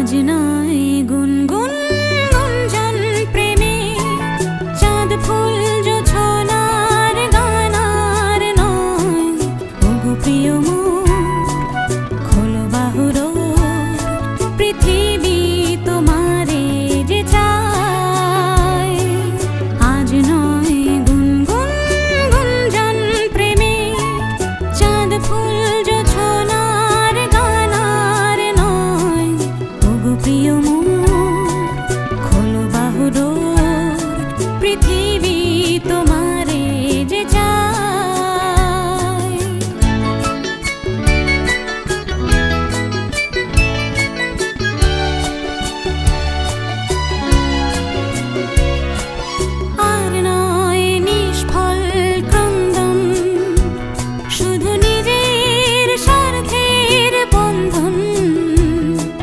বাজনায় গুনগুন গুঞ্জন প্রেমে। চাঁদ ফুল জোছনার গানার নয়। প্রিয় মন প্রিয় মন খোলো বাহুডোর পৃথিবী তোমার।